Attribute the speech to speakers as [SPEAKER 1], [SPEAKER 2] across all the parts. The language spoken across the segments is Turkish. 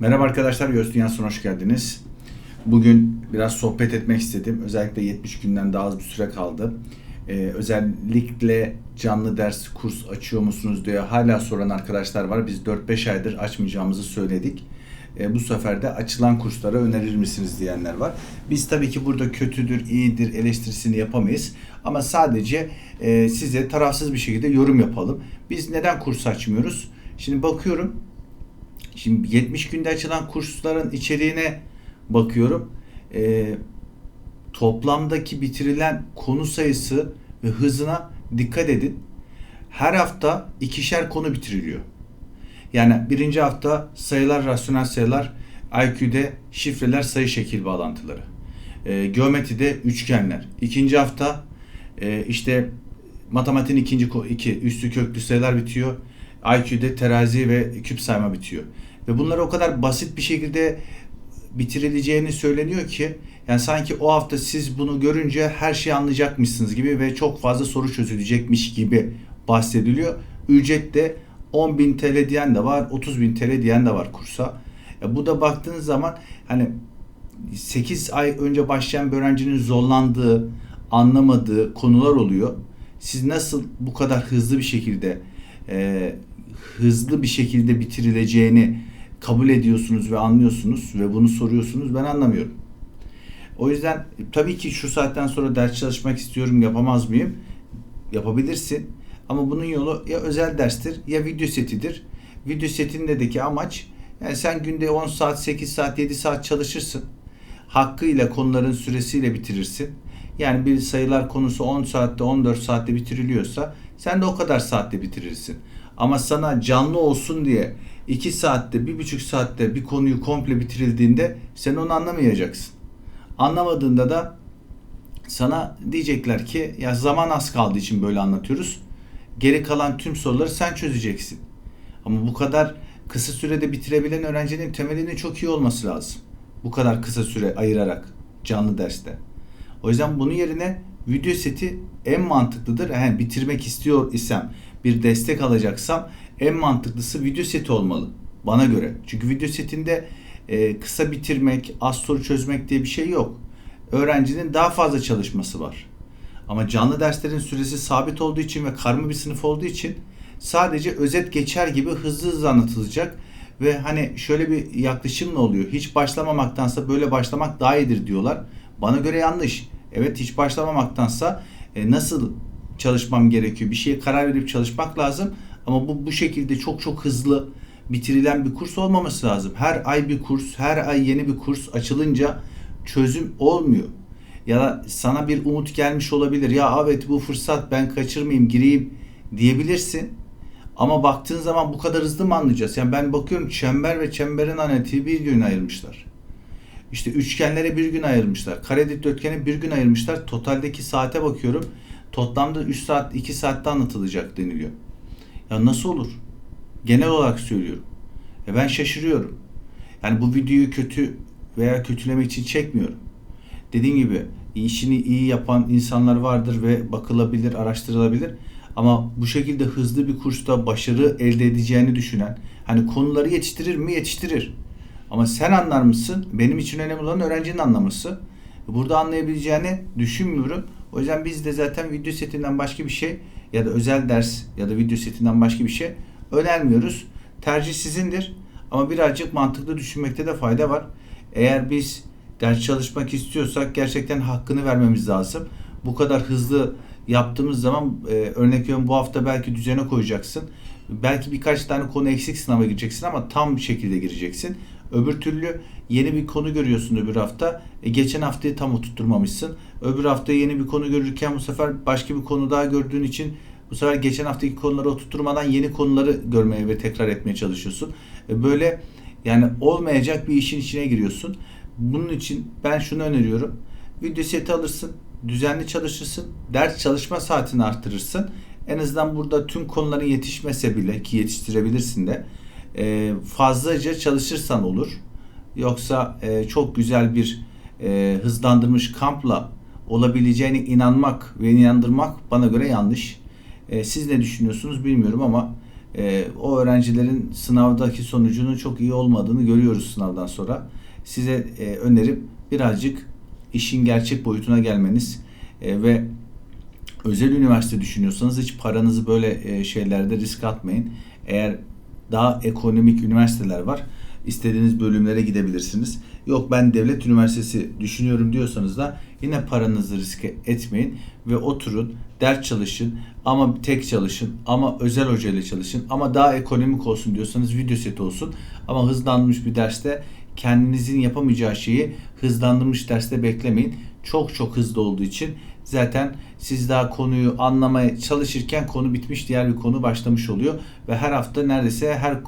[SPEAKER 1] Merhaba arkadaşlar, Göz Dünyası'na hoş geldiniz. Bugün biraz sohbet etmek istedim. Özellikle 70 günden daha az bir süre kaldı. Ee, özellikle canlı ders, kurs açıyor musunuz diye hala soran arkadaşlar var. Biz 4-5 aydır açmayacağımızı söyledik. Ee, bu sefer de açılan kurslara önerir misiniz diyenler var. Biz tabii ki burada kötüdür, iyidir eleştirisini yapamayız. Ama sadece e, size tarafsız bir şekilde yorum yapalım. Biz neden kurs açmıyoruz? Şimdi bakıyorum Şimdi 70 günde açılan kursların içeriğine bakıyorum. Ee, toplamdaki bitirilen konu sayısı ve hızına dikkat edin. Her hafta ikişer konu bitiriliyor. Yani birinci hafta sayılar, rasyonel sayılar, IQ'de şifreler, sayı şekil bağlantıları. Ee, geometride üçgenler. İkinci hafta e, işte matematiğin ikinci iki üstü köklü sayılar bitiyor. IQ'de terazi ve küp sayma bitiyor. Ve bunları o kadar basit bir şekilde bitirileceğini söyleniyor ki yani sanki o hafta siz bunu görünce her şeyi anlayacakmışsınız gibi ve çok fazla soru çözülecekmiş gibi bahsediliyor. Ücret de 10.000 TL diyen de var, 30.000 TL diyen de var kursa. Ya bu da baktığınız zaman hani 8 ay önce başlayan bir öğrencinin zorlandığı, anlamadığı konular oluyor. Siz nasıl bu kadar hızlı bir şekilde e, hızlı bir şekilde bitirileceğini kabul ediyorsunuz ve anlıyorsunuz ve bunu soruyorsunuz ben anlamıyorum. O yüzden tabii ki şu saatten sonra ders çalışmak istiyorum yapamaz mıyım? Yapabilirsin. Ama bunun yolu ya özel derstir ya video setidir. Video setindeki amaç yani sen günde 10 saat, 8 saat, 7 saat çalışırsın. Hakkıyla konuların süresiyle bitirirsin. Yani bir sayılar konusu 10 saatte, 14 saatte bitiriliyorsa sen de o kadar saatte bitirirsin. Ama sana canlı olsun diye 2 saatte, 1,5 saatte bir konuyu komple bitirildiğinde sen onu anlamayacaksın. Anlamadığında da sana diyecekler ki ya zaman az kaldığı için böyle anlatıyoruz. Geri kalan tüm soruları sen çözeceksin. Ama bu kadar kısa sürede bitirebilen öğrencinin temelinin çok iyi olması lazım. Bu kadar kısa süre ayırarak canlı derste. O yüzden bunun yerine video seti en mantıklıdır. Yani bitirmek istiyor isem bir destek alacaksam en mantıklısı video seti olmalı bana göre. Çünkü video setinde e, kısa bitirmek, az soru çözmek diye bir şey yok. Öğrencinin daha fazla çalışması var. Ama canlı derslerin süresi sabit olduğu için ve karma bir sınıf olduğu için sadece özet geçer gibi hızlı hızlı anlatılacak ve hani şöyle bir yaklaşımla oluyor. Hiç başlamamaktansa böyle başlamak daha iyidir diyorlar. Bana göre yanlış. Evet hiç başlamamaktansa e, nasıl çalışmam gerekiyor? Bir şeye karar verip çalışmak lazım. Ama bu bu şekilde çok çok hızlı bitirilen bir kurs olmaması lazım. Her ay bir kurs, her ay yeni bir kurs açılınca çözüm olmuyor. Ya da sana bir umut gelmiş olabilir. Ya evet bu fırsat ben kaçırmayayım, gireyim diyebilirsin. Ama baktığın zaman bu kadar hızlı mı anlayacağız? Yani ben bakıyorum çember ve çemberin analitiği bir gün ayırmışlar. İşte üçgenlere bir gün ayırmışlar. Kare dikdörtgene bir gün ayırmışlar. Totaldeki saate bakıyorum. Toplamda 3 saat 2 saatte anlatılacak deniliyor. Ya nasıl olur? Genel olarak söylüyorum. Ya ben şaşırıyorum. Yani bu videoyu kötü veya kötülemek için çekmiyorum. Dediğim gibi işini iyi yapan insanlar vardır ve bakılabilir, araştırılabilir. Ama bu şekilde hızlı bir kursta başarı elde edeceğini düşünen, hani konuları yetiştirir mi? Yetiştirir. Ama sen anlar mısın? Benim için önemli olan öğrencinin anlaması. Burada anlayabileceğini düşünmüyorum. O yüzden biz de zaten video setinden başka bir şey ya da özel ders ya da video setinden başka bir şey önermiyoruz. Tercih sizindir. Ama birazcık mantıklı düşünmekte de fayda var. Eğer biz ders çalışmak istiyorsak gerçekten hakkını vermemiz lazım. Bu kadar hızlı yaptığımız zaman e, örnek veriyorum bu hafta belki düzene koyacaksın. Belki birkaç tane konu eksik sınava gireceksin ama tam bir şekilde gireceksin. Öbür türlü yeni bir konu görüyorsun öbür hafta. E, geçen haftayı tam oturtturmamışsın. Öbür hafta yeni bir konu görürken bu sefer başka bir konu daha gördüğün için bu sefer geçen haftaki konuları oturtturmadan yeni konuları görmeye ve tekrar etmeye çalışıyorsun. E, böyle yani olmayacak bir işin içine giriyorsun. Bunun için ben şunu öneriyorum. Video seti alırsın, düzenli çalışırsın, ders çalışma saatini arttırırsın. En azından burada tüm konuların yetişmese bile ki yetiştirebilirsin de e, fazlaca çalışırsan olur. Yoksa e, çok güzel bir e, hızlandırmış kampla olabileceğine inanmak ve inandırmak bana göre yanlış. E, siz ne düşünüyorsunuz bilmiyorum ama e, o öğrencilerin sınavdaki sonucunun çok iyi olmadığını görüyoruz sınavdan sonra. Size e, önerim birazcık işin gerçek boyutuna gelmeniz e, ve özel üniversite düşünüyorsanız hiç paranızı böyle e, şeylerde risk atmayın. Eğer daha ekonomik üniversiteler var. istediğiniz bölümlere gidebilirsiniz. Yok ben devlet üniversitesi düşünüyorum diyorsanız da yine paranızı riske etmeyin ve oturun, ders çalışın ama tek çalışın ama özel hoca ile çalışın ama daha ekonomik olsun diyorsanız video seti olsun ama hızlandırmış bir derste kendinizin yapamayacağı şeyi hızlandırmış derste beklemeyin. Çok çok hızlı olduğu için zaten siz daha konuyu anlamaya çalışırken konu bitmiş diğer bir konu başlamış oluyor ve her hafta neredeyse her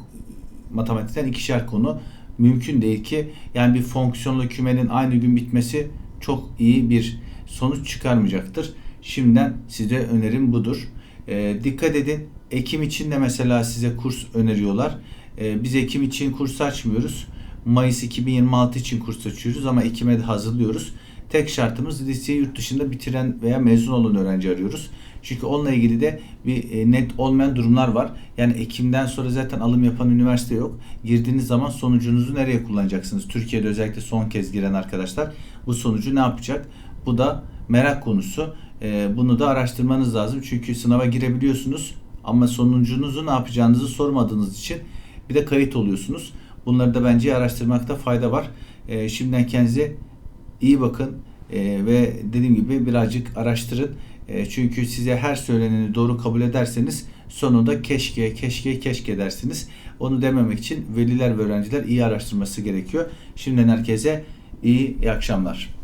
[SPEAKER 1] matematikten ikişer konu mümkün değil ki yani bir fonksiyonlu kümenin aynı gün bitmesi çok iyi bir sonuç çıkarmayacaktır. Şimdiden size önerim budur. Ee, dikkat edin Ekim için de mesela size kurs öneriyorlar. Ee, biz Ekim için kurs açmıyoruz. Mayıs 2026 için kurs açıyoruz ama Ekim'e de hazırlıyoruz. Tek şartımız liseyi yurt dışında bitiren veya mezun olan öğrenci arıyoruz. Çünkü onunla ilgili de bir e, net olmayan durumlar var. Yani Ekim'den sonra zaten alım yapan üniversite yok. Girdiğiniz zaman sonucunuzu nereye kullanacaksınız? Türkiye'de özellikle son kez giren arkadaşlar bu sonucu ne yapacak? Bu da merak konusu. E, Bunu da araştırmanız lazım. Çünkü sınava girebiliyorsunuz ama sonucunuzu ne yapacağınızı sormadığınız için bir de kayıt oluyorsunuz. Bunları da bence araştırmakta fayda var. E, Şimdiden kendinize iyi bakın e, ve dediğim gibi birazcık araştırın. E, çünkü size her söyleneni doğru kabul ederseniz sonunda keşke keşke keşke dersiniz. Onu dememek için veliler ve öğrenciler iyi araştırması gerekiyor. Şimdiden herkese iyi, iyi akşamlar.